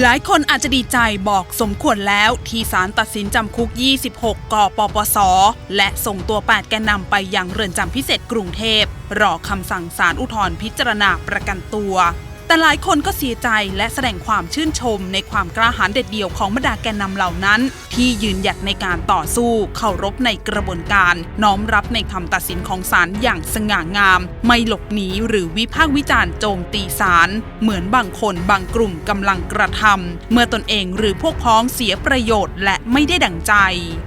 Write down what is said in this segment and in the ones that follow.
หลายคนอาจจะดีใจบอกสมควรแล้วที่ศาลตัดสินจำคุก 26กปปส และส่งตัว 8 แกนนำไปยังเรือนจำพิเศษกรุงเทพ รอคำสั่งศาลอุทธรณ์พิจารณาประกันตัว แต่หลายคนก็เสียใจและแสดงความชื่นชมในความกล้าหาญเด็ดเดี่ยวของบรรดาแกนนำเหล่านั้น ที่ยืนหยัดในการต่อสู้เคารพในกระบวนการ น้อมรับในคำตัดสินของศาลอย่างสง่างาม ไม่หลบหนีหรือวิพากษ์วิจารณ์โจมตีศาลเหมือนบางคนบางกลุ่มกำลังกระทำเมื่อตนเองหรือพวกพ้องเสียประโยชน์ และไม่ได้ดั่งใจ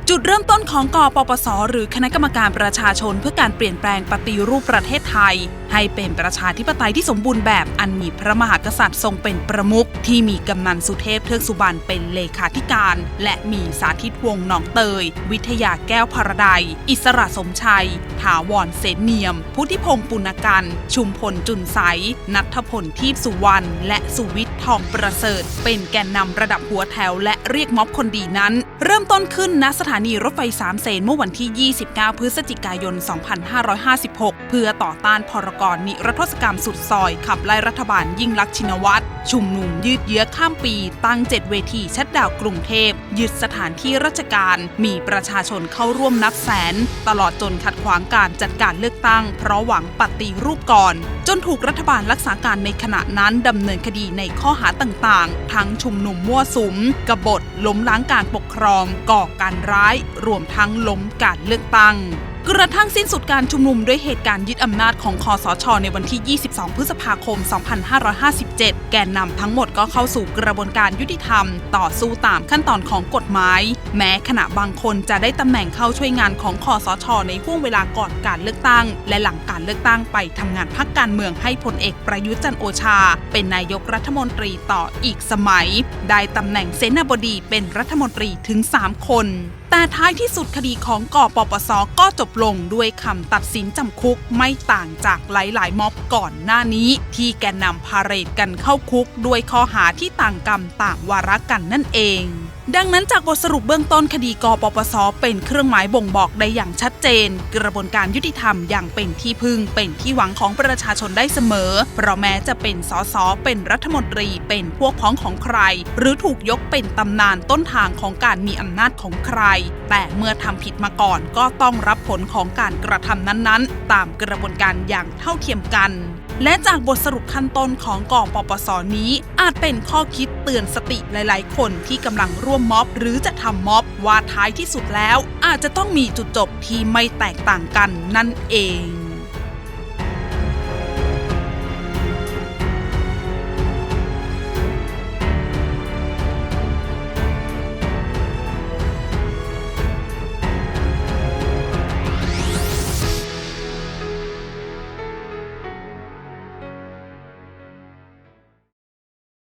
จุดเริ่มต้นของกปปส หรือคณะกรรมการประชาชนเพื่อการเปลี่ยนแปลงปฏิรูปประเทศไทยให้เป็นประชาธิปไตยที่สมบูรณ์แบบอันมีพระมหากษัตริย์ทรงเป็นประมุขที่มีกำนันสุเทพเทือกสุบรรณเป็นเลขาธิการ และมีสาธิตวงหนองเตย วิทยาแก้วพรดัย อิสระสมชัย ถาวรเสนเนียม พุทธิพงศ์ปุณกัน ชุมพลจุนใส นัทพลทีพสุวรรณ และสุวิทย์ทองประเสริฐ เป็นแกนนำระดับหัวแถว และเรียกม็อบคนดีนั้น เริ่มต้นขึ้นณสถานีรถไฟสามเสนเมื่อวันที่ 29 พฤศจิกายน 2556 เพื่อต่อต้านพรกรนิรโทษกรรมสุดซอย ขับไล่รัฐบาลยิ่งลักษณ์ชินวัตรชุมนุมยืดเยื้อข้ามปี ตั้ง7เวทีชัดดาวกรุงเทพ ยึดสถานที่ราชการ มีประชาชนเข้าร่วมนับแสน ตลอดจนขัดขวางการจัดการเลือกตั้ง เพราะหวังปฏิรูปก่อน จนถูกรัฐบาลรักษาการในขณะนั้นดำเนินคดีในข้อหาต่างๆ ทั้งชุมนุมมั่วสุม กบฏล้มล้างการปกครอง ก่อการร้าย รวมทั้งล้มการเลือกตั้ง กระทั่งสิ้นสุดการชุมนุมด้วยเหตุการณ์ยึดอำนาจของคอสช ในวันที่ 22 พฤษภาคม 2557 แกนนำทั้งหมดก็เข้าสู่กระบวนการยุติธรรม ต่อสู้ตามขั้นตอนของกฎหมาย แม้ขณะบางคนจะได้ตำแหน่งเข้าช่วยงานของคอสช ในห่วงเวลาก่อนการเลือกตั้ง และหลังการเลือกตั้งไปทำงานพักการเมืองให้พลเอกประยุทธ์จันโอชา เป็นนายกรัฐมนตรีต่ออีกสมัย ได้ตำแหน่งเสนาบดีเป็นรัฐมนตรีถึง 3 คนแต่ท้ายที่สุดคดีของกอปปสก็จบลงด้วยคำตัดสินจำคุกไม่ต่างจากหลายๆ ม็อบก่อนหน้านี้ ที่แกนนำพาเรดกันเข้าคุก ด้วยข้อหาที่ต่างกรรมต่างวาระกันนั่นเอง ดังนั้นจากบทสรุปเบ้อบื้องต้นคดีกปปสเป็นเครื่องหมายบ่งบอกได้อย่างชัดเจน กระบวนการยุติธรรมอย่างเป็นที่พึ่ง เป็นที่หวังของประชาชนได้เสมอ เพราะแม้จะเป็นสสเป็นรัฐมนตรีเป็นพวกพ้องของใคร หรือถูกยกเป็นตำนานต้นทางของการมีอำนาจของใคร แต่เมื่อทำผิดมาก่อนก็ต้องรับผลของการกระทำนั้นๆ ตามกระบวนการอย่างเท่าเทียมกัน และจากบทสรุปขั้นต้นของกองปปสนี้ อาจเป็นข้อคิดเตือนสติหลาย ๆ คนที่กำลังร่วมม็อบ หรือจะทำม็อบว่าท้ายที่สุดแล้ว อาจจะต้องมีจุดจบที่ไม่แตกต่างกันนั่นเอง